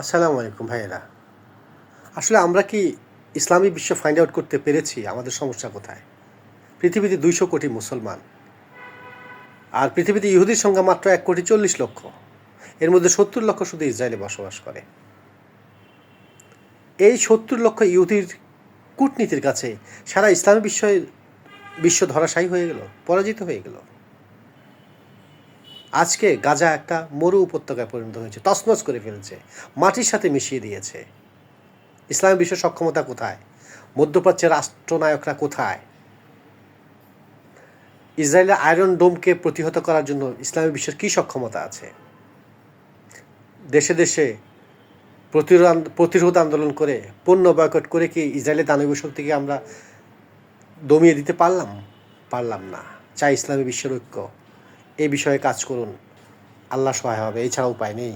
আসসালামু আলাইকুম ভাইয়েরা। আসলে আমরা কি ইসলামী বিশ্ব ফাইন্ড আউট করতে পেরেছি? আমাদের সমস্যা কোথায়? পৃথিবীতে দুইশো কোটি মুসলমান। আর পৃথিবীতে ইহুদির সংখ্যা মাত্র এক কোটি চল্লিশ লক্ষ। এর মধ্যে সত্তর লক্ষ শুধু ইসরায়েলে বসবাস করে। এই সত্তর লক্ষ ইহুদির কূটনীতির কাছে সারা ইসলামী বিশ্বের বিশ্ব ধরাশায়ী হয়ে গেল, পরাজিত হয়ে গেল। আজকে গাজা একটা মরু উপত্যকায় পরিণত হয়েছে, তছনছ করে ফেলেছে, মাটির সাথে মিশিয়ে দিয়েছে। ইসলামী বিশ্ব সক্ষমতা কোথায়? মধ্যপ্রাচ্যের রাষ্ট্রনায়করা কোথায়? ইসরায়েলের আয়রন ডোমকে প্রতিহত করার জন্য ইসলামী বিশ্বের কী সক্ষমতা আছে? দেশে দেশে প্রতিরোধ প্রতিরোধ আন্দোলন করে, পণ্য বয়কট করে কি ইসরায়েলের দানবীয় শক্তিকে আমরা দমিয়ে দিতে পারলাম? পারলাম না। চাই ইসলামী বিশ্বের ঐক্য। এই বিষয়ে কাজ করুন। আল্লাহ সহায় হবে এছাড়া উপায় নেই।